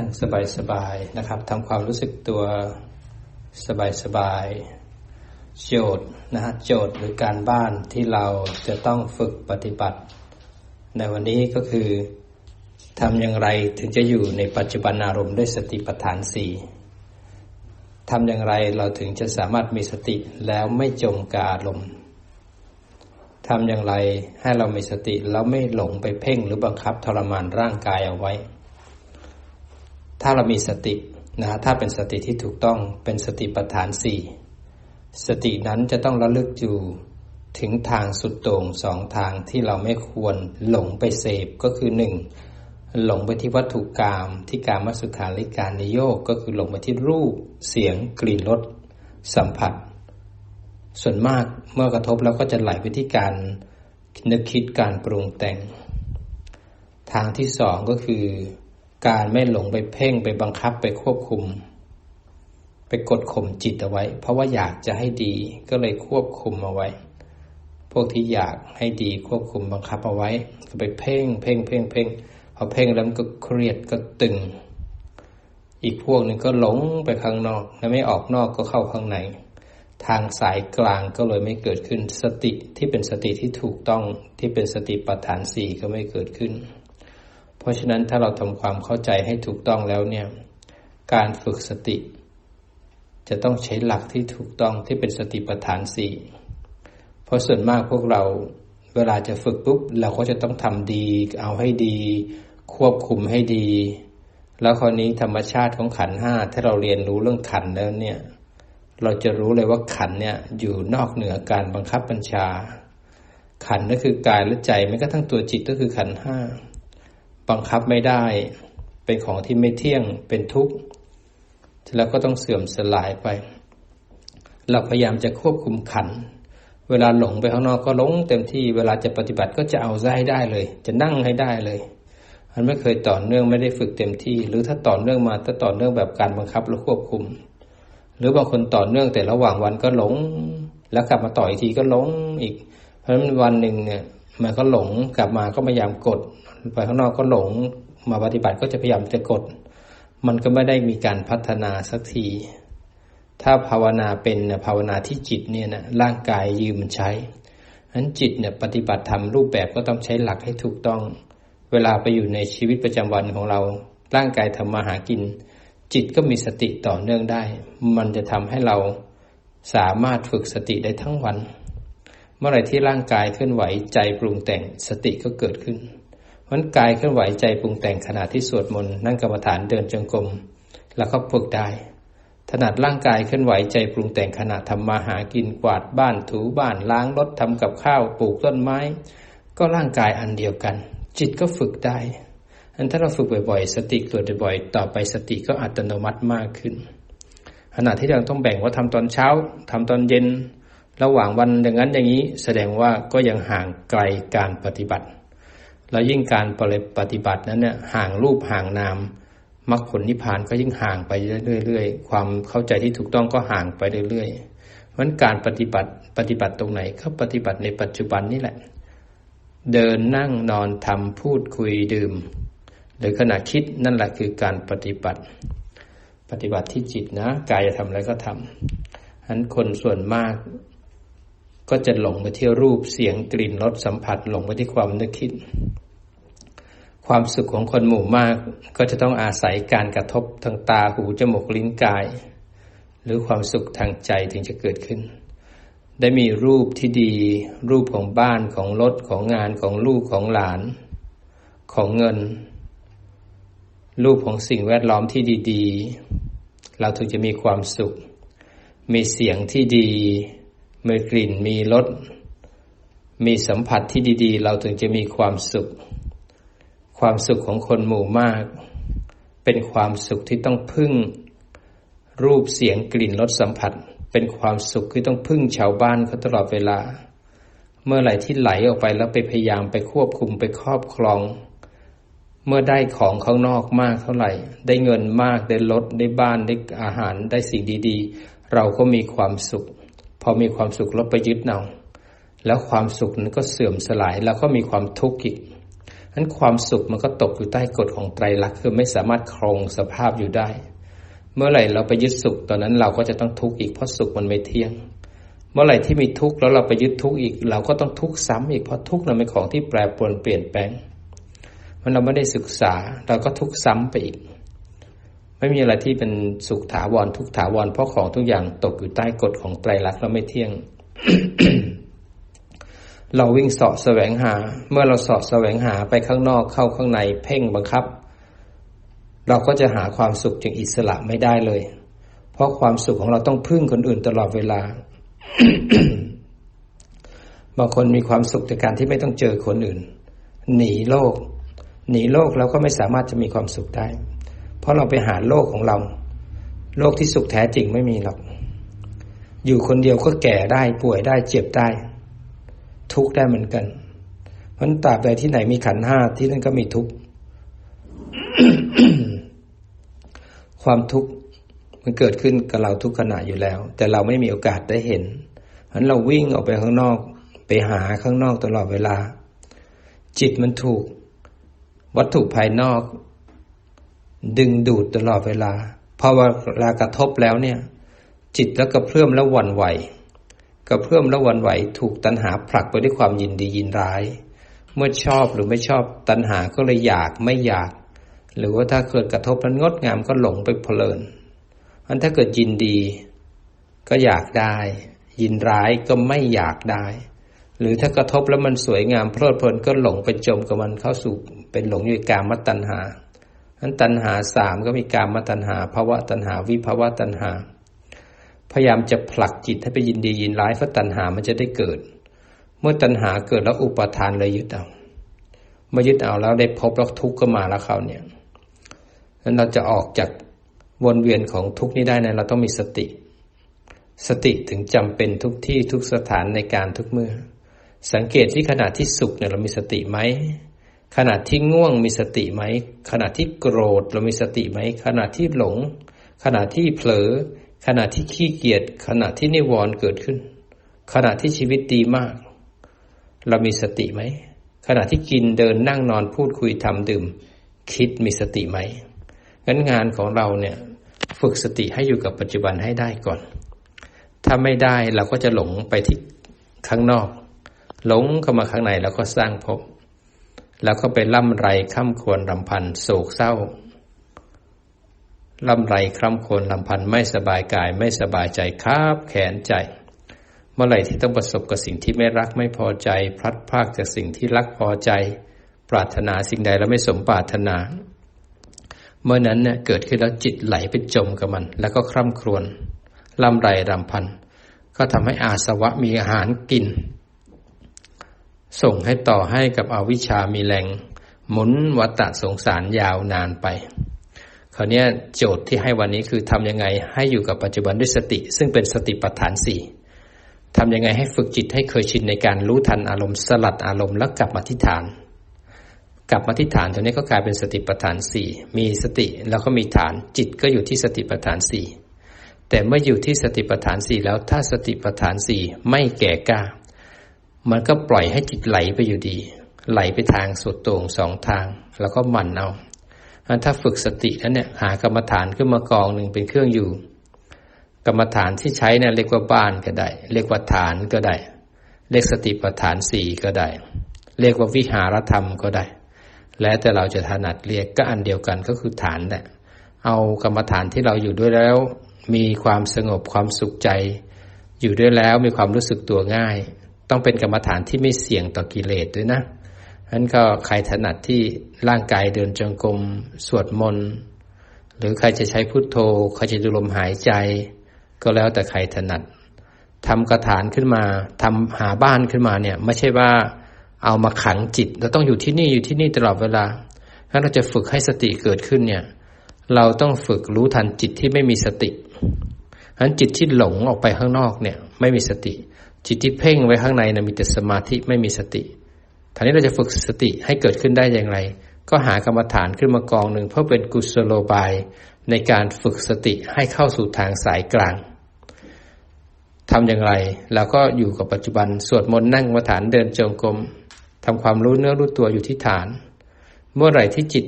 นั่งสบายๆนะครับทำความรู้สึกตัวสบายๆโจทย์นะฮะโจทย์หรือการบ้านที่เราจะต้องฝึกปฏิบัติ ในวันนี้ก็คือทำอย่างไรถึงจะอยู่ในปัจจุบันอารมณ์ด้วยสติปัฏฐานสี่ทำอย่างไรเราถึงจะสามารถมีสติแล้วไม่จมกับอารมณ์ทำอย่างไรให้เรามีสติแล้วไม่หลงไปเพ่งหรือบังคับทรมานร่างกายเอาไว้ ถ้าเรามีสตินะถ้าเป็นสติที่ถูกต้องเป็นสติปัฏฐานสี่สตินั้นจะต้องระลึกอยู่ถึงทางสุดโต่งสองทางที่เราไม่ควรหลงไปเสพก็คือหนึ่งหลงไปที่วัตถุกรรมที่การมสุขาริการนิโยกก็คือหลงไปที่รูป เสียง กลิ่นรสสัมผัส ส่วนมากเมื่อกระทบแล้วก็จะไหลไปที่การนึกคิดการปรุงแต่ง ทางที่สองก็คือ การไม่หลงไปเพ่งไปบังคับไปควบคุม ไปกดข่มจิตเอาไว้ เพราะว่าอยากจะให้ดีก็เลยควบคุมเอาไว้ พวกที่อยากให้ดีควบคุมบังคับเอาไว้ก็ไปเพ่งเพ่งเพ่งเพ่งพอเพ่งแล้วมันก็เครียดก็ตึง อีกพวกหนึ่งก็หลงไปข้างนอก แล้วไม่ออกนอกก็เข้าข้างใน ทางสายกลางก็เลยไม่เกิดขึ้นสติที่เป็นสติที่ถูกต้องที่เป็นสติปัฏฐานสี่ก็ไม่เกิดขึ้น ราะฉะนั้นถ้าเราทำความเข้าใจให้ถูกต้องแล้วเนี่ย การฝึกสติ จะต้องใช้หลักที่ถูกต้องที่เป็นสติปัฏฐานสี่เพราะส่วนมากพวกเราเวลาจะฝึกปุ๊บเราก็จะต้องทำดี เอาให้ดี ควบคุมให้ดี แล้วคราวนี้ธรรมชาติของขันห้าถ้าเราเรียนรู้เรื่องขันแล้วเนี่ย เราจะรู้เลยว่าขันเนี่ยอยู่นอกเหนือการบังคับบัญชา ขันนั่นคือกายและใจไม่ก็ทั้งตัวจิตก็คือขันห้า บังคับไม่ได้ เป็นของที่ไม่เที่ยงเป็นทุกข์แล้วก็ต้องเสื่อมสลายไป เราพยายามจะควบคุมขัน เวลาหลงไปข้างนอกก็หลงเต็มที่เวลาจะปฏิบัติก็จะเอาให้ได้เลย จะนั่งให้ได้เลยมันไม่เคยต่อเนื่องไม่ได้ฝึกเต็มที่ หรือถ้าต่อเนื่องมาถ้าต่อเนื่องแบบการบังคับและควบคุม หรือบางคนต่อเนื่องแต่ระหว่างวันก็หลง แล้วกลับมาต่ออีกทีก็หลงอีก เพราะฉะนั้นวันหนึ่งเนี่ยมันก็หลงกลับมาก็พยายามกด ไปข้างนอกก็หลงมาปฏิบัติก็จะพยายามจะกด มันก็ไม่ได้มีการพัฒนาสักที ถ้าภาวนาเป็นภาวนาที่จิตเนี่ยนะร่างกายยืมใช้นั้นจิตเนี่ยปฏิบัติธรรมรูปแบบก็ต้องใช้หลักให้ถูกต้อง เวลาไปอยู่ในชีวิตประจำวันของเรา ร่างกายทำมาหากิน จิตก็มีสติต่อเนื่องได้ มันจะทำให้เราสามารถฝึกสติได้ทั้งวัน เมื่อไหร่ที่ร่างกายเคลื่อนไหวใจปรุงแต่งสติก็เกิดขึ้น มันกายเคลื่อนไหวใจปรุงแต่งขณะที่สวดมนต์นั่งกรรมฐานเดินจงกรมแล้วก็ฝึกได้ ถนัดร่างกายเคลื่อนไหวใจปรุงแต่งขณะทำมาหากินกวาดบ้านถูบ้านล้างรถทำกับข้าวปลูกต้นไม้ ก็ร่างกายอันเดียวกัน จิตก็ฝึกได้อันถ้าเราฝึกบ่อยๆ สติเกิดบ่อยๆ ต่อไปสติก็อัตโนมัติมากขึ้น ขณะที่เราต้องแบ่งว่าทำตอนเช้าทำตอนเย็น ระหว่างวันอย่างนั้นอย่างนี้ แสดงว่าก็ยังห่างไกลการปฏิบัติ แล้วยิ่งการปฏิบัตินั้นเนี่ยห่างรูปห่างนามมรรคผลนิพพานก็ยิ่งห่างไปเรื่อยๆ ความเข้าใจที่ถูกต้องก็ห่างไปเรื่อยๆเพราะการปฏิบัติปฏิบัติตรงไหนก็ปฏิบัติในปัจจุบันนี่แหละ เดินนั่งนอนทำพูดคุยดื่ม หรือขณะคิดนั่นแหละคือการปฏิบัติ ปฏิบัติที่จิตนะ กายจะทำอะไรก็ทำฉะนั้นคนส่วนมาก ก็จะหลงไปที่รูปเสียงกลิ่นรสสัมผัสหลงไปที่ความนึกคิด ความสุขของคนหมู่มากก็จะต้องอาศัยการกระทบทางตาหูจมูกลิ้นกาย หรือความสุขทางใจถึงจะเกิดขึ้น ได้มีรูปที่ดี รูปของบ้านของรถของงานของลูกของหลาน ของเงิน รูปของสิ่งแวดล้อมที่ดี ๆ เราถึงจะมีความสุข มีเสียงที่ดี มีกลิ่นมีรสมีสัมผัสที่ดี ๆ เราถึงจะมีความสุข ความสุขของคนหมู่มาก เป็นความสุขที่ต้องพึ่ง รูปเสียงกลิ่นรสสัมผัส เป็นความสุขที่ต้องพึ่งชาวบ้านเขาตลอดเวลา เมื่อไหร่ที่ไหลออกไปแล้วไปพยายามไปควบคุมไปครอบครอง เมื่อได้ของข้างนอกมากเท่าไหร่ ได้เงินมากได้รถได้บ้านได้อาหารได้สิ่งดี ๆ เราก็มีความสุข อมีความสุขเราไปยึดเอาแล้วความสุขนั้นก็เสื่อมสลายแล้วก็มีความทุกข์อีกนั้นความสุขมันก็ตกอยู่ใต้กฎของไตรลักษณ์คือไม่สามารถครองสภาพอยู่ได้ เมื่อไหร่เราไปยึดสุขตอนนั้นเราก็จะต้องทุกข์อีกเพราะสุขมันไม่เที่ยง เมื่อไหร่ที่มีทุกข์แล้วเราไปยึดทุกข์อีก เราก็ต้องทุกข์ซ้ำอีกเพราะทุกข์นั้นเป็นของที่แปรปรวนเปลี่ยนแปลงมันเราไม่ได้ศึกษาเราก็ทุกข์ซ้ำไปอีก ไม่มีอะไรที่เป็นสุขถาวรทุกถาวรเพราะของทุกอย่างตกอยู่ใต้กฎของไตรลักษณ์เราไม่เที่ยง เราวิ่งเสาะแสวงหา เมื่อเราเสาะแสวงหาไปข้างนอกเข้าข้างในเพ่งบังคับ เราก็จะหาความสุขจึงอิสระไม่ได้เลย เพราะความสุขของเราต้องพึ่งคนอื่นตลอดเวลาบางคนมีความสุขจากการที่ไม่ต้องเจอคนอื่น หนีโลก หนีโลกเราก็ไม่สามารถจะมีความสุขได้ ราะเราไปหาโลกของเรา โลกที่สุขแท้จริงไม่มีหรอก อยู่คนเดียวก็แก่ได้ป่วยได้เจ็บได้ ทุกข์ได้เหมือนกัน เพราะตราบใดที่ไหนมีขันห้าที่นั่นก็มีทุกข์ความทุกข์มันเกิดขึ้นกับเราทุกขณะอยู่แล้ว แต่เราไม่มีโอกาสได้เห็นเพราะเราวิ่งออกไปข้างนอก ไปหาข้างนอกตลอดเวลา จิตมันถูก วัตถุภายนอก ดึงดูดตลอดเวลาพอเวลากระทบแล้วเนี่ย จิตแล้วก็เพื่อมแล้วหวั่นไหวกระเพื่อมและวันไหว ถูกตัณหาผลักไปด้วยความยินดียินร้าย เมื่อชอบหรือไม่ชอบตัณหาก็เลยอยากไม่อยาก หรือว่าถ้าเกิดกระทบแล้วงดงามก็หลงไปเพลินอันถ้าเกิดยินดีก็อยากได้ ยินร้ายก็ไม่อยากได้ หรือถ้ากระทบแล้วมันสวยงามเพลิดเพลินก็หลงไปจมกับมันเข้าสู่เป็นหลงอยู่กามตัณหา อันตัณหาสามก็มีการมตัณหาภาวะตัณหาวิภาวะตัณหา พยายามจะผลักจิตให้ไปยินดียินร้ายเพราะตัณหามันจะได้เกิด เมื่อตัณหาเกิดแล้วอุปทานเลยยึดเอาเมื่อยึดเอาแล้วได้พบแล้วทุกข์ก็มาแล้วเขาเนี่ยนั้นเราจะออกจากวนเวียนของทุกข์นี้ได้นะเราต้องมีสติ สติถึงจำเป็นทุกที่ทุกสถานในการทุกเมื่อ สังเกตที่ขณะที่สุขเนี่ยเรามีสติไหม ขณะที่ง่วงมีสติไหม ขณะที่โกรธเรามีสติไหม ขณะที่หลง ขณะที่เผลอ ขณะที่ขี้เกียจขณะที่นิวรณ์เกิดขึ้น ขณะที่ชีวิตดีมาก เรามีสติไหม ขณะที่กินเดินนั่งนอนพูดคุยทำดื่ม คิดมีสติไหมงั้นงานของเราเนี่ยฝึกสติให้อยู่กับปัจจุบันให้ได้ก่อน ถ้าไม่ได้เราก็จะหลงไปที่ข้างนอก หลงเข้ามาข้างในแล้วก็สร้างภพ แล้วก็ไปล่ำไรข้ามควรรำพันโศกเศร้าล่ำไรคร่ำโคนลำพันไม่สบายกายไม่สบายใจคาบแขนใจ เมื่อไหร่ที่ต้องประสบกับสิ่งที่ไม่รักไม่พอใจ พลัดพรากจากสิ่งที่รักพอใจ ปรารถนาสิ่งใดแล้วไม่สมปรารถนา เมื่อนั้นเนี่ยเกิดขึ้นแล้วจิตไหลไปจมกับมัน แล้วก็คร่ำครวญล่ำไรรำพันก็ทำให้อาสวะมีอาหารกิน ส่งให้ต่อให้กับอวิชามีแรงหมุนวัตะสงสารยาวนานไปคราวนี้โจทย์ที่ให้วันนี้คือทำยังไงให้อยู่กับปัจจุบันด้วยสติ ซึ่งเป็นสติปัฏฐานสี่ทำยังไงให้ฝึกจิตให้เคยชินในการรู้ทันอารมณ์สลัดอารมณ์แล้วกลับมาที่ฐาน กลับมาที่ฐานตรงนี้ก็กลายเป็นสติปัฏฐานสี่มีสติแล้วก็มีฐานจิตก็อยู่ที่สติปัฏฐานสี่แต่เมื่ออยู่ที่สติปัฏฐานสี่แล้วถ้าสติปัฏฐานสี่ไม่แก่กล้า มันก็ปล่อยให้จิตไหลไปอยู่ดี ไหลไปทางสุดตรงสองทาง แล้วก็หมั่นเอาถ้าฝึกสติแล้วเนี่ยหากรรมฐานขึ้นมากองหนึ่งเป็นเครื่องอยู่ กรรมฐานที่ใช้เนี่ยเรียกว่าบ้านก็ได้ เรียกว่าฐานก็ได้ เรียกสติปัฏฐานสี่ก็ได้ เรียกว่าวิหารธรรมก็ได้ แล้วแต่เราจะถนัดเรียกก็อันเดียวกันก็คือฐานแหละเอากรรมฐานที่เราอยู่ด้วยแล้ว มีความสงบความสุขใจ อยู่ด้วยแล้วมีความรู้สึกตัวง่าย ต้องเป็นกรรมฐานที่ไม่เสี่ยงต่อกิเลสด้วยนะนั้นก็ใครถนัดที่ร่างกายเดินจงกรมสวดมนต์หรือใครจะใช้พุทโธใครจะดูลมหายใจ ก็แล้วแต่ใครถนัดทำกระฐานขึ้นมาทำหาบ้านขึ้นมาเนี่ย ไม่ใช่ว่าเอามาขังจิตเราต้องอยู่ที่นี่อยู่ที่นี่ตลอดเวลาถ้าเราจะฝึกให้สติเกิดขึ้นเนี่ย เราต้องฝึกรู้ทันจิตที่ไม่มีสติฉะนั้นจิตที่หลงออกไปข้างนอกเนี่ย ไม่มีสติ จิตที่เพ่งไว้ข้างในนะมีแต่สมาธิไม่มีสติทีนี้เราจะฝึกสติให้เกิดขึ้นได้อย่างไร ก็หากรรมฐานขึ้นมากองหนึ่งเพื่อเป็นกุศโลบายในการฝึกสติให้เข้าสู่ทางสายกลางทำอย่างไรเราก็อยู่กับปัจจุบันสวดมนต์นั่งกรรมฐานเดินจงกรมทำความรู้เนื้อรู้ตัวอยู่ที่ฐาน เมื่อไหร่ที่จิต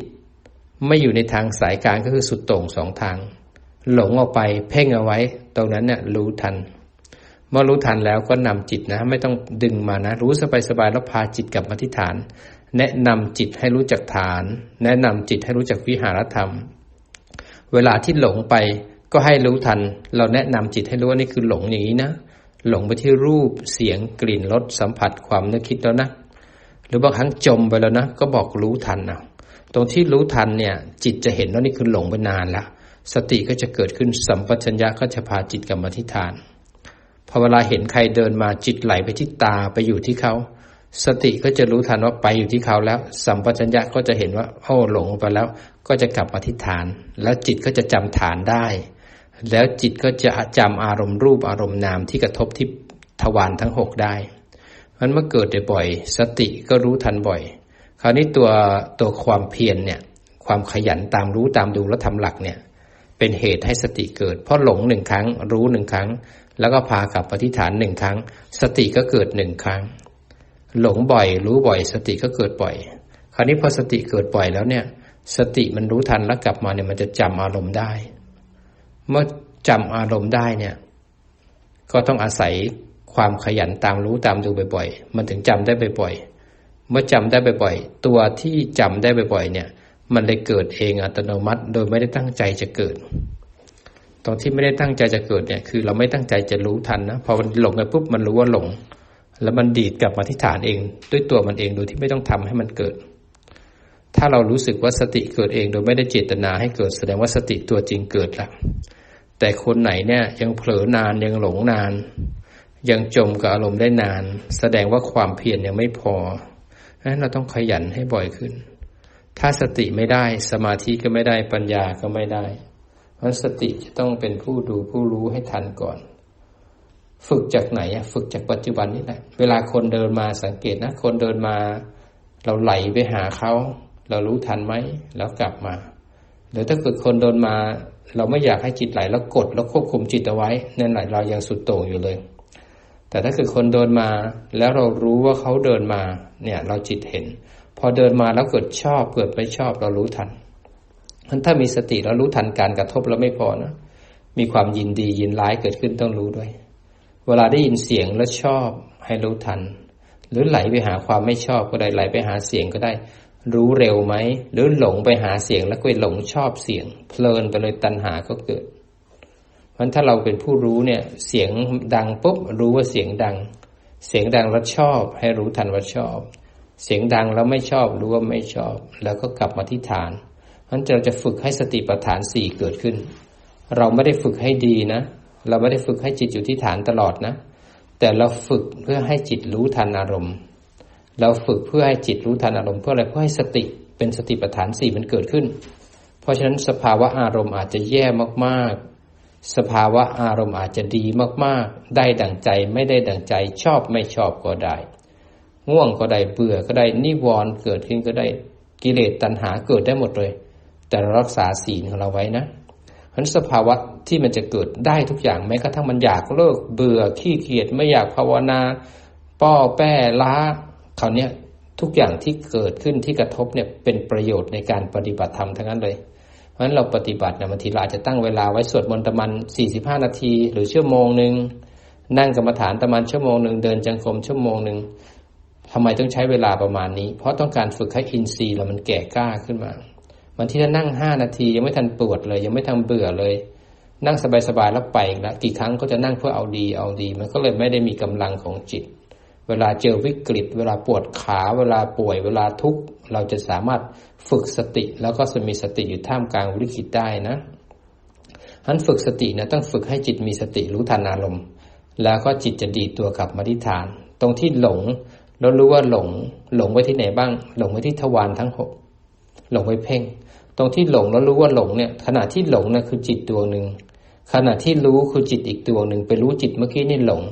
ไม่อยู่ในทางสายกลางก็คือสุดโต่งสองทาง หลงออกไปเพ่งเอาไว้ ตรงนั้นเนี่ยรู้ทัน เมื่อรู้ทันแล้วก็นำจิตนะ ไม่ต้องดึงมานะ รู้สบายๆแล้วพาจิตกลับมาที่ฐาน แนะนำจิตให้รู้จักฐาน แนะนำจิตให้รู้จักวิหารธรรม เวลาที่หลงไปก็ให้รู้ทัน เราแนะนำจิตให้รู้ว่านี่คือหลงอย่างนี้นะหลงไปที่รูปเสียงกลิ่นรสสัมผัสความนึกคิดแล้วนะหรือบางครั้งจมไปแล้วนะก็บอกรู้ทันนะตรงที่รู้ทันเนี่ย จิตจะเห็นว่านี่คือหลงไปนานแล้วสติก็จะเกิดขึ้นสัมปชัญญะก็จะพาจิตกลับมาที่ฐาน พอเวลาเห็นใครเดินมาจิตไหลไปที่ตาไปอยู่ที่เขา สติก็จะรู้ทันว่าไปอยู่ที่เขาแล้ว สัมปชัญญะก็จะเห็นว่าโอ้หลงไปแล้ว ก็จะกลับมาที่ฐาน แล้วจิตก็จะจำฐานได้ แล้วจิตก็จะจำอารมณ์รูปอารมณ์นามที่กระทบที่ทวารทั้งหกได้มันเมื่อเกิดบ่อยสติก็รู้ทันบ่อย คราวนี้ตัวตัวความเพียรเนี่ย ความขยันตามรู้ตามดูและทำหลักเนี่ย เป็นเหตุให้สติเกิด เพราะหลงหนึ่งครั้ง รู้หนึ่งครั้ง แล้วก็พากลับปฏิฐานหนึ่งครั้ง สติก็เกิดหนึ่งครั้ง หลงบ่อย รู้บ่อย สติก็เกิดบ่อย คราวนี้พอสติเกิดบ่อยแล้วเนี่ย สติมันรู้ทันแล้วกลับมาเนี่ยมันจะจำอารมณ์ได้ เมื่อจำอารมณ์ได้เนี่ย ก็ต้องอาศัยความขยันตามรู้ตามดูบ่อยๆ มันถึงจำได้บ่อยๆ เมื่อจำได้บ่อยๆ ตัวที่จำได้บ่อยๆ เนี่ย มันเลยเกิดเองอัตโนมัติโดยไม่ได้ตั้งใจจะเกิด ตอนที่ไม่ได้ตั้งใจจะเกิดเนี่ย คือเราไม่ตั้งใจจะรู้ทันนะพอมันหลงไปปุ๊บมันรู้ว่าหลง แล้วมันดีดกลับมาที่ฐานเอง ด้วยตัวมันเองโดยที่ไม่ต้องทำให้มันเกิด ถ้าเรารู้สึกว่าสติเกิดเองโดยไม่ได้เจตนาให้เกิดแสดงว่าสติตัวจริงเกิดแล้วแต่คนไหนเนี่ยยังเผลอนานยังหลงนาน ยังจมกับอารมณ์ได้นาน แสดงว่าความเพียรยังไม่พอนั้นเราต้องขยันให้บ่อยขึ้น ถ้าสติไม่ได้สมาธิก็ไม่ได้ปัญญาก็ไม่ได้ เพราะสติจะต้องเป็นผู้ดูผู้รู้ให้ทันก่อน ฝึกจากไหนฝึกจากปัจจุบันนี่แหละ เวลาคนเดินมาสังเกตนะ คนเดินมา เราไหลไปหาเขาเรารู้ทันไหมแล้วกลับมาหรือถ้าเกิดคนเดินมา เราไม่อยากให้จิตไหลแล้วกดแล้วควบคุมจิตเอาไว้นั่นแหละเรายังสุดโต่งอยู่เลย แต่ถ้าเกิดคนเดินมาแล้วเรารู้ว่าเขาเดินมาเนี่ย เราจิตเห็น พอเดินมาแล้วเกิดชอบเกิดไม่ชอบเรารู้ทัน มันถ้ามีสติแล้วรู้ทันการกระทบแล้วไม่พอนะมีความยินดียินร้ายเกิดขึ้นต้องรู้ด้วย เวลาได้ยินเสียงแล้วชอบให้รู้ทัน หรือไหลไปหาความไม่ชอบก็ได้ไหลไปหาเสียงก็ได้ รู้เร็วไหมหรือหลงไปหาเสียงแล้วก็หลงชอบเสียง เพลินไปเลยตัณหาก็เกิดพราะถ้าเราเป็นผู้รู้เนี่ย เสียงดังปุ๊บรู้ว่าเสียงดัง เสียงดังแล้วชอบ ให้รู้ทันว่าชอบ เสียงดังแล้วไม่ชอบรู้ว่าไม่ชอบ แล้วก็กลับมาที่ฐาน เพราะเราจะฝึกให้สติปัฏฐานสี่เกิดขึ้น เราไม่ได้ฝึกให้ดีนะ เราไม่ได้ฝึกให้จิตอยู่ที่ฐานตลอดนะ แต่เราฝึกเพื่อให้จิตรู้ทันอารมณ์ เราฝึกเพื่อให้จิตรู้ทันอารมณ์เพื่ออะไรเพื่อให้สติเป็นสติปัฏฐานสี่มันเกิดขึ้น เพราะฉะนั้นสภาวะอารมณ์อาจจะแย่มากสภาวะอารมณ์อาจจะดีมากๆ ได้ดังใจไม่ได้ดังใจชอบไม่ชอบก็ได้ ง่วงก็ได้เบื่อก็ได้นิวรณ์เกิดขึ้นก็ได้กิเลสตัณหาเกิดได้หมดเลย แต่เรารักษาศีลของเราไว้นะเพราะสภาวะที่มันจะเกิดได้ทุกอย่างแม้กระทั่งมันอยากเลิกเบื่อขี้เกียจไม่อยากภาวนา ป้อแป้ล้าคราวนี้ทุกอย่างที่เกิดขึ้นที่กระทบเนี่ยเป็นประโยชน์ในการปฏิบัติธรรมทั้งนั้นเลย เพราะฉะนั้นเราปฏิบัติเนี่ยบางทีเราอาจจะตั้งเวลาไว้สวดมนต์ตะมันสี่สิบห้านาที หรือชั่วโมงหนึ่งนั่งกรรมฐานตะมันชั่วโมงหนึ่งเดินจังกรมชั่วโมงหนึ่งทำไมต้องใช้เวลาประมาณนี้ เพราะต้องการฝึกให้อินทรีย์เรามันแก่กล้าขึ้นมา บางทีถ้านั่งห้านาทียังไม่ทันปวดเลย ยังไม่ทันเบื่อเลย นั่งสบายๆแล้วไปแล้วกี่ครั้งก็จะนั่งเพื่อเอาดีเอาดี มันก็เลยไม่ได้มีกำลังของจิต เวลาเจอวิกฤต เวลาปวดขาเวลาป่วย เวลาทุกข์เราจะสามารถฝึกสติ แล้วก็จะมีสติอยู่ท่ามกลางวิกฤตได้นะฉันฝึกสตินะต้องฝึกให้จิตมีสติรู้ทันอารมณ์ แล้วก็จิตจะดีตัวกลับมาที่ฐาน ตรงที่หลงเรารู้ว่าหลง หลงไว้ที่ไหนบ้าง หลงไว้ที่ทวารทั้งหกหลงไว้เพ่ง ตรงที่หลงแล้วรู้ว่าหลงเนี่ยขณะที่หลงนะ่ะคือจิตตัวหนึ่งขณะที่รู้คือจิตอีกตัวหนึ่งไปรู้จิตเมื่อกี้นี่หลง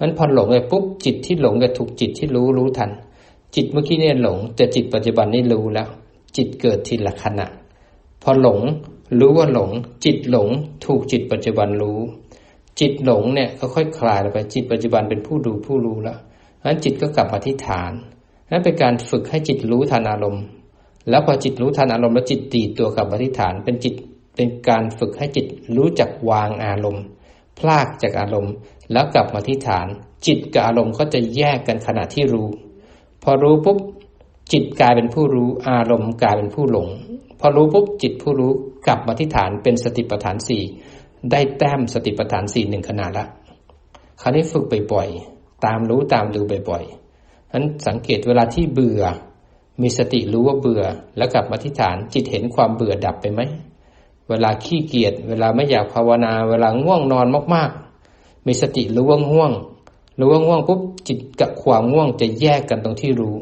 นั้นพอหลงไปปุ๊บจิตที่หลงจะถูกจิตที่รู้รู้ทัน จิตเมื่อกี้เนี่ยหลง แต่จิตปัจจุบันนี่รู้แล้ว จิตเกิดทีละขณะ พอหลงรู้ว่าหลง จิตหลง ถูกจิตปัจจุบันรู้ จิตหลงเนี่ยก็ค่อยคลายไปจิตปัจจุบันเป็นผู้ดูผู้รู้แล้วนั้นจิตก็กลับมาที่ฐานนั่นเป็นการฝึกให้จิตรู้ทันอารมณ์ แล้วพอจิตรู้ทันอารมณ์แล้วจิตตีตัวกับอธิษฐาน เป็นจิตเป็นการฝึกให้จิตรู้จักวางอารมณ์ พลากจากอารมณ์ แล้วกลับมาที่ฐาน จิตกับอารมณ์ก็จะแยกกันขณะที่รู้ พอรู้ปุ๊บจิตกลายเป็นผู้รู้อารมณ์กลายเป็นผู้หลง พอรู้ปุ๊บจิตผู้รู้กลับมาที่ฐานเป็นสติปัฏฐานสี่ได้แต้มสติปัฏฐานสี่หนึ่งขนาดละคราวนี้ฝึกบ่อยๆตามรู้ตามดูบ่อยๆนั้นสังเกตเวลาที่เบื่อ มีสติรู้ว่าเบื่อ แล้วกลับมาที่ฐานจิตเห็นความเบื่อดับไปไหม เวลาขี้เกียจเวลาไม่อยากภาวนา เวลาง่วงนอนมากๆ มีสติรู้ว่าง่วงรู้ว่าง่วงปุ๊บจิตกับความง่วงจะแยกกันตรงที่รู้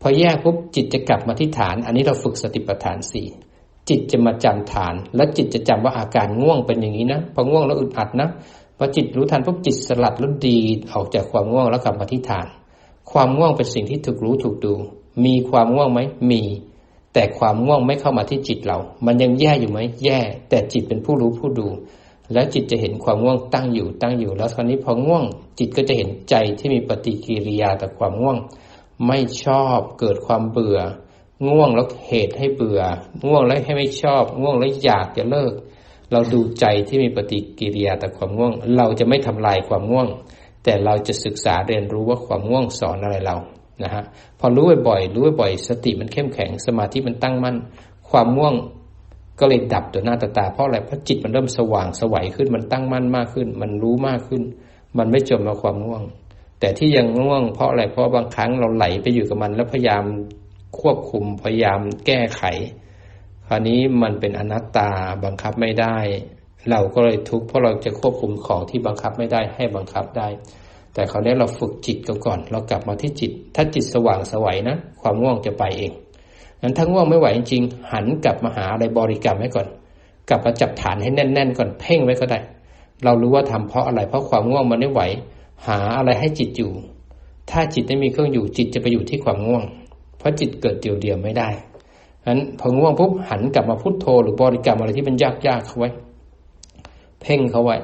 พอแยกปุ๊บจิตจะกลับมาที่ฐาน อันนี้เราฝึกสติปัฏฐานสี่จิตจะมาจำฐาน แล้วจิตจะจำว่าอาการง่วงเป็นอย่างนี้นะพอง่วงแล้วอึดอัดนะพอจิตรู้ทันปุ๊บจิตสลัดแล้วดีออกจากความง่วงแล้วกลับมาที่ฐาน ความง่วงเป็นสิ่งที่ถูกรู้ถูกดู มีความง่วงไหมมี แต่ความง่วงไม่เข้ามาที่จิตเรา มันยังแย่อยู่ไหมแย่ แต่จิตเป็นผู้รู้ผู้ดู แล้วจิตจะเห็นความง่วงตั้งอยู่ตั้งอยู่ แล้วคราวนี้พอง่วง จิตก็จะเห็นใจที่มีปฏิกิริยาต่อความง่วง ไม่ชอบเกิดความเบื่อ ง่วงแล้วเหตุให้เบื่อ ง่วงแล้วให้ไม่ชอบ ง่วงแล้วอยากจะเลิก เราดูใจที่มีปฏิกิริยาต่อความง่วง เราจะไม่ทำลายความง่วง แต่เราจะศึกษาเรียนรู้ว่าความง่วงสอนอะไรเรา นะฮะพอรู้บ่อยๆรู้บ่อยๆสติมันเข้มแข็งสมาธิมันตั้งมั่น ความง่วงก็เลยดับตัวหน้าตาตาเพราะอะไรเพราะจิตมันเริ่มสว่างสวัยขึ้นมันตั้งมั่นมากขึ้น มันรู้มากขึ้น มันไม่จมมาความง่วง แต่ที่ยังง่วงเพราะอะไรเพราะบางครั้งเราไหลไปอยู่กับมัน แล้วพยายามควบคุมพยายามแก้ไข คราวนี้มันเป็นอนัตตาบังคับไม่ได้ เราก็เลยทุกข์เพราะเราจะควบคุมของที่บังคับไม่ได้ให้บังคับได้ แต่คราวนี้เราฝึกจิตก,ก่อน เรากลับมาที่จิต ถ้าจิตสว่างสวัยนะ ความง่วงจะไปเองนั้นถ้าง่วงไม่ไหวจริงๆหันกลับมาหาอะไรบริกรรมไว้ก่อน กลับมาจับฐานให้แน่น ๆ ก่อนเพ่งไว้ก็ได้ เรารู้ว่าทำเพราะอะไร เพราะความง่วงมันไม่ไหว หาอะไรให้จิตอยู่ ถ้าจิตไม่มีเครื่องอยู่จิตจะไปอยู่ที่ความง่วงพราะจิตเกิดเดียวๆไม่ได้ฉะนั้นพอง่วงปุ๊บหันกลับมาพุโทโธหรือบริกรรมอะไรที่มันยากๆเขาไว้ เพ่งเขาไว้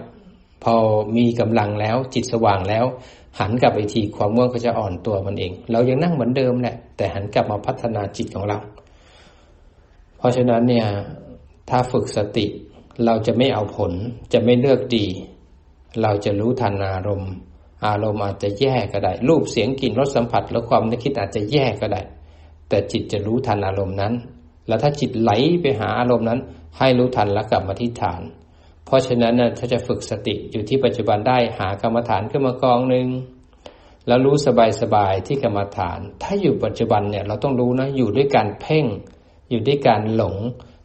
พอมีกำลังแล้วจิตสว่างแล้ว หันกลับไปทีความง่วงก็จะอ่อนตัวมันเอง เรายังนั่งเหมือนเดิมแหละ แต่หันกลับมาพัฒนาจิตของเรา เพราะฉะนั้นเนี่ย ถ้าฝึกสติ เราจะไม่เอาผล จะไม่เลือกดี เราจะรู้ทันอารมณ์ อารมณ์อาจจะแย่ก็ได้ รูปเสียงกลิ่นรสสัมผัส และความนึกคิดอาจจะแย่ก็ได้ แต่จิตจะรู้ทันอารมณ์นั้น แล้วถ้าจิตไหลไปหาอารมณ์นั้น ให้รู้ทันแล้วกลับมาที่ฐาน เพราะฉะนั้นนะถ้าจะฝึกสติอยู่ที่ปัจจุบันได้หากรรมฐานขึ้นมากองหนึ่งแล้วรู้สบายๆที่กรรมฐาน ถ้าอยู่ปัจจุบันเนี่ยเราต้องรู้นะอยู่ด้วยการเพ่ง อยู่ด้วยการหลง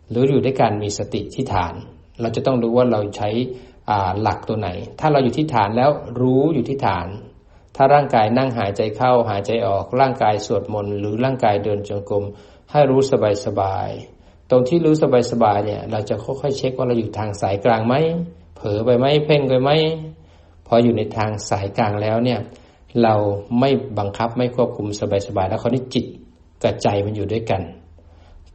หรืออยู่ด้วยการมีสติที่ฐาน เราจะต้องรู้ว่าเราใช้หลักตัวไหน ถ้าเราอยู่ที่ฐานแล้วรู้อยู่ที่ฐาน ถ้าร่างกายนั่งหายใจเข้าหายใจออก ร่างกายสวดมนต์หรือร่างกายเดินจงกรมให้รู้สบายสบาย ตรงที่รู้สบายสบายเนี่ย เราจะค่อยๆเช็คว่าเราอยู่ทางสายกลางไหมเผลอไปไหมเพ่งไปไหมพออยู่ในทางสายกลางแล้วเนี่ย เราไม่บังคับไม่ควบคุมสบายสบายแล้วเขานี่จิตกับใจมันอยู่ด้วยกัน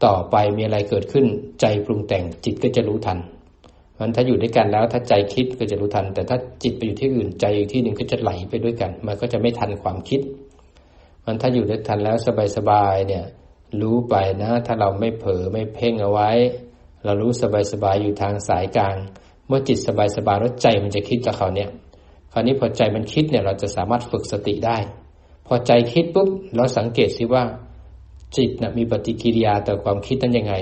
ต่อไปมีอะไรเกิดขึ้นใจปรุงแต่งจิตก็จะรู้ทันมันถ้าอยู่ด้วยกันแล้วถ้าใจคิดก็จะรู้ทัน แต่ถ้าจิตไปอยู่ที่อื่นใจอยู่ที่หนึ่งก็จะไหลไปด้วยกัน มันก็จะไม่ทันความคิด มันถ้าอยู่ด้วยทันแล้วสบายๆเนี่ย รู้ไปนะ ถ้าเราไม่เผลอไม่เพ่งเอาไว้ เรารู้สบายๆอยู่ทางสายกลาง เมื่อจิตสบายๆแล้วใจมันจะคิดกับเขาเนี่ย คราวนี้พอใจมันคิดเนี่ย เราจะสามารถฝึกสติได้ พอใจคิดปุ๊บเราสังเกตสิว่า จิตนะมีปฏิกิริยาต่อความคิดนั้นยังไง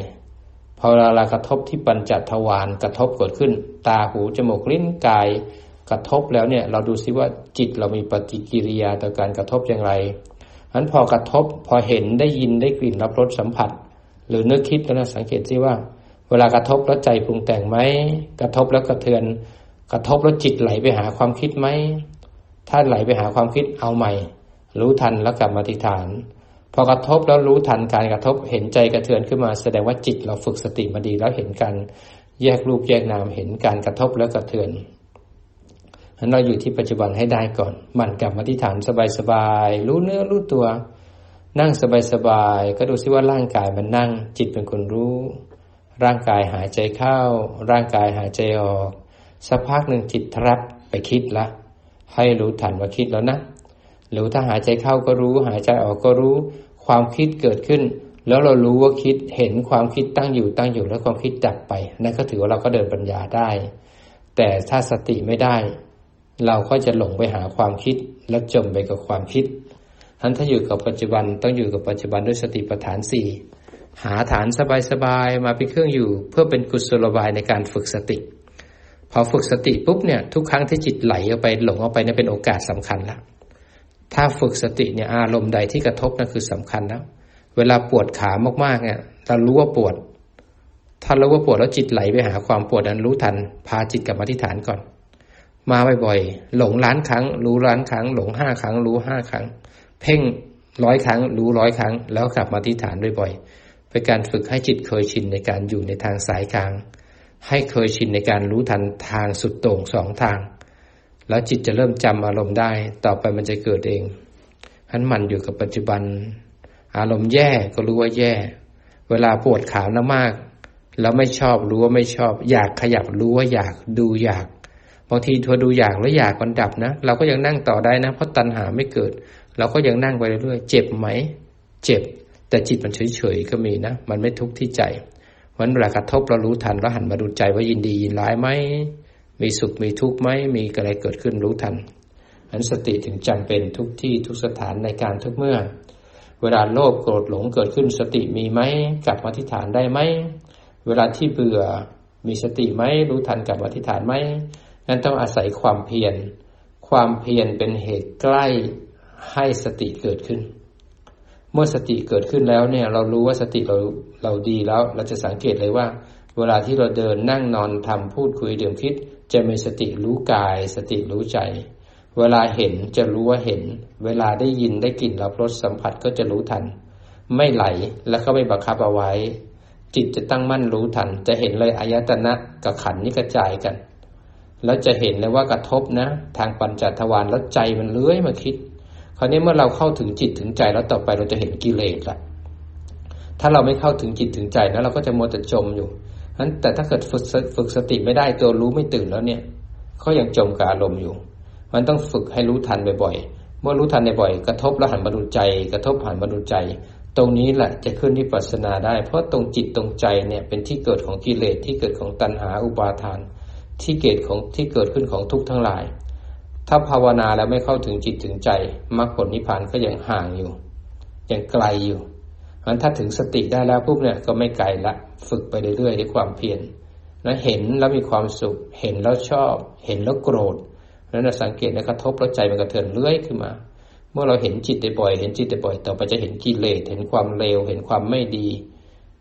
พอเวลากระทบที่ปัญจทวารกระทบเกิดขึ้น ตาหูจมูกลิ้นกายกระทบแล้วเนี่ย เราดูซิว่าจิตเรามีปฏิกิริยาต่อการกระทบอย่างไร นั้นพอกระทบพอเห็นได้ยินได้กลิ่นรับรสสัมผัส หรือนึกคิดนะสังเกตซิว่า เวลากระทบแล้วใจปรุงแต่งไหมกระทบแล้วกระเทือน กระทบแล้วจิตไหลไปหาความคิดไหมถ้าไหลไปหาความคิดเอาใหม่ รู้ทันแล้วกลับมาที่ฐาน พอกระทบแล้วรู้ทันการกระทบเห็นใจกระเทือนขึ้นมา แสดงว่าจิตเราฝึกสติมาดีแล้วเห็นการแยกรูปแยกนามเห็นการกระทบแล้วกระเทือน ฉะนั้นเราอยู่ที่ปัจจุบันให้ได้ก่อน มันกลับมาที่ฐานสบายๆรู้เนื้อรู้ตัว นั่งสบายๆก็ดูซิว่าร่างกายมันนั่ง จิตเป็นคนรู้ ร่างกายหายใจเข้า ร่างกายหายใจออกสักพักหนึ่งจิตทรับไปคิดละ ให้รู้ทันว่าคิดแล้วนะหรือถ้าหายใจเข้าก็รู้ หายใจออกก็รู้ ความคิดเกิดขึ้น แล้วเรารู้ว่าคิดเห็นความคิดตั้งอยู่ตั้งอยู่แล้วความคิดดับไป นั่นก็ถือว่าเราก็เดินปัญญาได้ แต่ถ้าสติไม่ได้ เราก็จะหลงไปหาความคิดแล้วจมไปกับความคิดท่านถ้าอยู่กับปัจจุบันต้องอยู่กับปัจจุบันด้วยสติปัฏฐานสี่หาฐานสบายๆมาเป็นเครื่องอยู่ เพื่อเป็นกุศโลบายในการฝึกสติ พอฝึกสติปุ๊บเนี่ยทุกครั้งที่จิตไหลออกไปหลงออกไปเนี่ยเป็นโอกาสสำคัญแล้วถ้าฝึกสติเนี่ยอารมณ์ใดที่กระทบนั่นคือสำคัญแล้วเวลาปวดขามากๆเนี่ยเรารู้ว่าปวด ถ้ารู้ว่าปวดแล้วจิตไหลไปหาความปวดนั้นรู้ทัน พาจิตกลับมาที่ฐานก่อน มาบ่อยๆ หลงล้านครั้ง รู้ล้านครั้ง หลงห้าครั้ง รู้ห้าครั้ง เพ่งร้อยครั้ง รู้ร้อยครั้ง แล้วกลับมาที่ฐานบ่อยๆ เป็นการฝึกให้จิตเคยชินในการอยู่ในทางสายกลาง ให้เคยชินในการรู้ทันทางสุดโต่งสองทาง แล้วจิตจะเริ่มจำอารมณ์ได้ ต่อไปมันจะเกิดเองหันมันอยู่กับปัจจุบัน อารมณ์แย่ก็รู้ว่าแย่ เวลาปวดขานมากแล้วไม่ชอบรู้ว่าไม่ชอบ อยากขยับรู้ว่าอยากดูอยาก บางทีทัวดูอยากแล้วอยากมันดับนะเราก็ยังนั่งต่อได้นะ เพราะตัณหาไม่เกิด เราก็ยังนั่งไปเรื่อยๆเจ็บไหม เจ็บ แต่จิตมันเฉยๆก็มีนะ มันไม่ทุกข์ที่ใจวันเวลากระทบเรารู้ทันแล้วหันมาดูใจว่ายินดียินร้ายไหมมีสุขมีทุกข์ไหมมีอะไรเกิดขึ้นรู้ทันอันสติถึงจำเป็นทุกที่ทุกสถานในการทุกเมื่อ เวลาโลภโกรธหลงเกิดขึ้นสติมีไหมกลับมาที่ฐานได้ไหมเวลาที่เบื่อมีสติไหมรู้ทันกลับมาที่ฐานไหม นั้นต้องอาศัยความเพียร ความเพียรเป็นเหตุใกล้ให้สติเกิดขึ้น เมื่อสติเกิดขึ้นแล้วเนี่ย เรารู้ว่าสติเราเราดีแล้ว เราจะสังเกตเลยว่า เวลาที่เราเดินนั่งนอนทำพูดคุยดื่มคิด จะมีสติรู้กาย สติรู้ใจ เวลาเห็นจะรู้ว่าเห็น เวลาได้ยินได้กลิ่นรับรสสัมผัสก็จะรู้ทัน ไม่ไหลแล้วก็ไม่บังคับเอาไว้ จิตจะตั้งมั่นรู้ทัน จะเห็นเลยอายตนะกับขันนี้กระจายกัน แล้วจะเห็นเลยว่ากระทบนะ ทางปัญจทวารแล้วใจมันเลื้อยมาคิด คราวนี้เมื่อเราเข้าถึงจิตถึงใจแล้วต่อไปเราจะเห็นกิเลสละถ้าเราไม่เข้าถึงจิตถึงใจนะเราก็จะมัวแต่จมอยู่นั้นแต่ถ้าเกิดฝึกฝึกสติไม่ได้ตัวรู้ไม่ตื่นแล้วเนี่ยก็ยังจมกับอารมณ์อยู่ มันต้องฝึกให้รู้ทันบ่อยๆ เมื่อรู้ทันบ่อยกระทบแล้วหันมาดูใจ กระทบหันมาดูใจ ตรงนี้แหละจะขึ้นที่ปัสนาได้ เพราะตรงจิตตรงใจเนี่ยเป็นที่เกิดของกิเลสที่เกิดของตัณหาอุปาทาน ที่เกิดของที่เกิดขึ้นของทุกทั้งหลาย ถ้าภาวนาแล้วไม่เข้าถึงจิตถึงใจมรรคผลนิพพานก็ยังห่างอยู่ยังไกลอยู่มันถ้าถึงสติได้แล้วปุ๊บเนี่ยก็ไม่ไกลละ ฝึกไปเรื่อยๆด้วยความเพียรแล้วเห็นแล้วมีความสุข เห็นแล้วชอบ เห็นแล้วโกรธนั้นเราสังเกตในกระทบแล้วใจมันกระเทือนเลื้อยขึ้นมา เมื่อเราเห็นจิตได้บ่อย เห็นจิตได้บ่อยต่อไปจะเห็นกิเลส เห็นความเลว เห็นความไม่ดี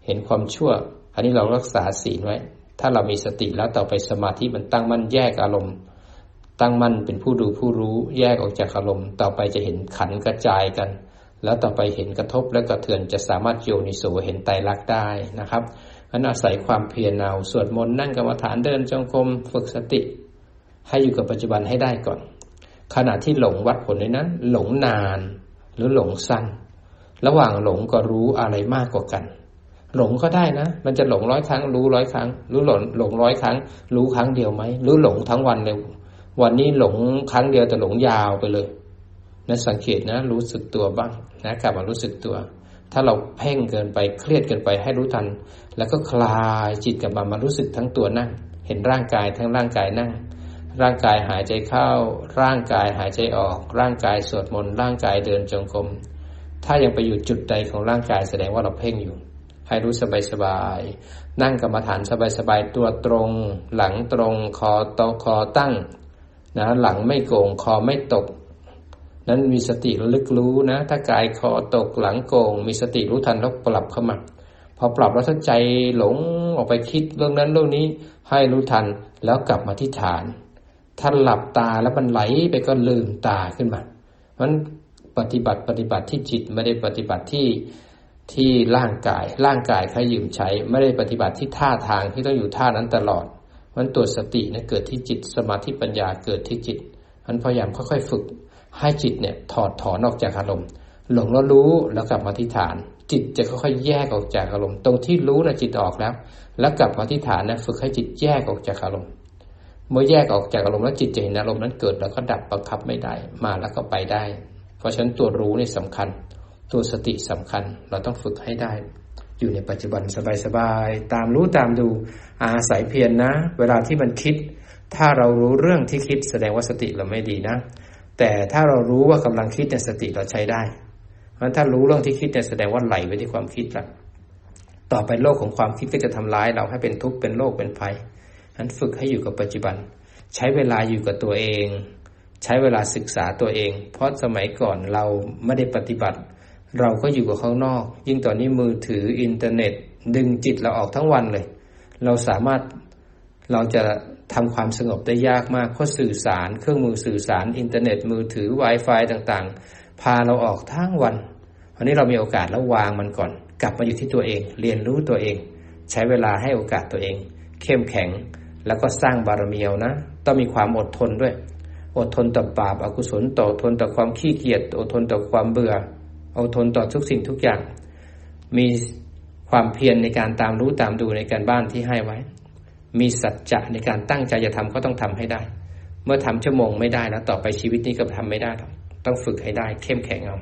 เห็นความชั่ว อันนี้เรารักษาศีลไว้ ถ้าเรามีสติแล้วต่อไปสมาธิมันตั้งมั่นแยกอารมณ์ ตั้งมั่นเป็นผู้ดูผู้รู้แยกออกจากอารมณ์ ต่อไปจะเห็นขันกระจายกัน แล้วต่อไปเห็นกระทบและกระเทือนจะสามารถโยนิโสเห็นไตรลักษณ์ได้นะครับอันอาศัยความเพียรเอาสวดมนต์นั่งกรรมฐานเดินจงกรมฝึกสติ ให้อยู่กับปัจจุบันให้ได้ก่อน ขณะที่หลงวัดผลในนั้น หลงนานหรือหลงสั้น ระหว่างหลงก็รู้อะไรมากกว่ากัน หลงก็ได้นะ มันจะหลงร้อยครั้ง รู้ร้อยครั้ง รู้หลงหลงร้อยครั้ง รู้ครั้งเดียวไหมหรือหลงทั้งวันเลยวันนี้หลงครั้งเดียวแต่หลงยาวไปเลยนะสังเกตนะ รู้สึกตัวบ้างนะกลับมารู้สึกตัว ถ้าเราเพ่งเกินไปเครียดเกินไปให้รู้ทัน แล้วก็คลายจิตกลับมามารู้สึกทั้งตัวนั่ง เห็นร่างกายทั้งร่างกายนั่ง ร่างกายหายใจเข้า ร่างกายหายใจออก ร่างกายสวดมนต์ร่างกายเดินจงกรมถ้ายังไปอยู่จุดใดของร่างกายแสดงว่าเราเพ่งอยู่ ให้รู้สบายสบาย นั่งกรรมฐานสบายสบายตัวตรง หลังตรงคอโตคอตั้งนะหลังไม่โกงคอไม่ตก นั้นมีสติระลึกรู้นะ ถ้ากายคอตกหลังโกงมีสติรู้ทันแล้วปรับเข้ามาพอปรับแล้วถ้าใจหลงออกไปคิดเรื่องนั้นเรื่องนี้ให้รู้ทันแล้วกลับมาที่ฐาน ถ้าหลับตาแล้วมันไหลไปก็ลืมตาขึ้นมามันปฏิบัติปฏิบัติที่จิตไม่ได้ปฏิบัติที่ ที่ร่างกาย ร่างกายขยืมใช้ ไม่ได้ปฏิบัติที่ท่าทางที่ต้องอยู่ท่านั้นตลอดมันตัวสติเนี่ยเกิดที่จิตสมาธิปัญญาเกิดที่จิตมันพยายามค่อยๆฝึก ให้จิตเนี่ยถอดถอนออกจากอารมณ์ หลงแล้วรู้แล้วกลับมาที่ฐาน จิตจะค่อยๆแยกออกจากอารมณ์ ตรงที่รู้นะจิตออกแล้ว แล้วกลับมาที่ฐานนะฝึกให้จิตแยกออกจากอารมณ์ เมื่อแยกออกจากอารมณ์แล้วจิตจะเห็นอารมณ์นั้นเกิดแล้วก็ดับบังคับไม่ได้ มาแล้วก็ไปได้ เพราะฉะนั้นตัวรู้นี่สำคัญ ตัวสติสำคัญเราต้องฝึกให้ได้ อยู่ในปัจจุบันสบายๆตามรู้ตามดู อาศัยเพียรนนะ เวลาที่มันคิด ถ้าเรารู้เรื่องที่คิดแสดงว่าสติเราไม่ดีนะ แต่ถ้าเรารู้ว่ากำลังคิดในสติเราใช้ได้เพราะถ้ารู้เรื่องที่คิดเนี่ยแสดงว่าไหลไปที่ความคิดละต่อไปโลกของความคิดก็จะทำร้ายเราให้เป็นทุกข์เป็นโรคเป็นภัยนั้นฝึกให้อยู่กับปัจจุบัน ใช้เวลาอยู่กับตัวเอง ใช้เวลาศึกษาตัวเอง เพราะสมัยก่อนเราไม่ได้ปฏิบัติ เราก็อยู่กับข้างนอก ยิ่งตอนนี้มือถืออินเทอร์เน็ต ดึงจิตเราออกทั้งวันเลย เราสามารถเราจะทำความสงบได้ยากมากเพราะสื่อสาร เครื่องมือสื่อสาร อินเทอร์เน็ต มือถือ Wi-Fi ต่างๆ พาเราออกทั้งวันวันนี้เรามีโอกาสแล้ววางมันก่อน กลับมาอยู่ที่ตัวเอง เรียนรู้ตัวเอง ใช้เวลาให้โอกาสตัวเอง เข้มแข็ง แล้วก็สร้างบารมีเอานะ ต้องมีความอดทนด้วย อดทนต่อบาปอากุศลต่ออดทนต่อความขี้เกียจอดทนต่อความเบื่อ อดทนต่อทุกสิ่งทุกอย่าง มีความเพียรในการตามรู้ตามดูในการบ้านที่ให้ไว้ มีสัจจะในการตั้งใจจะทำก็ต้องทำให้ได้ เมื่อทำชั่วโมงไม่ได้แล้วต่อไปชีวิตนี้ก็ทำไม่ได้ต้องฝึกให้ได้ เข้มแข็งเอา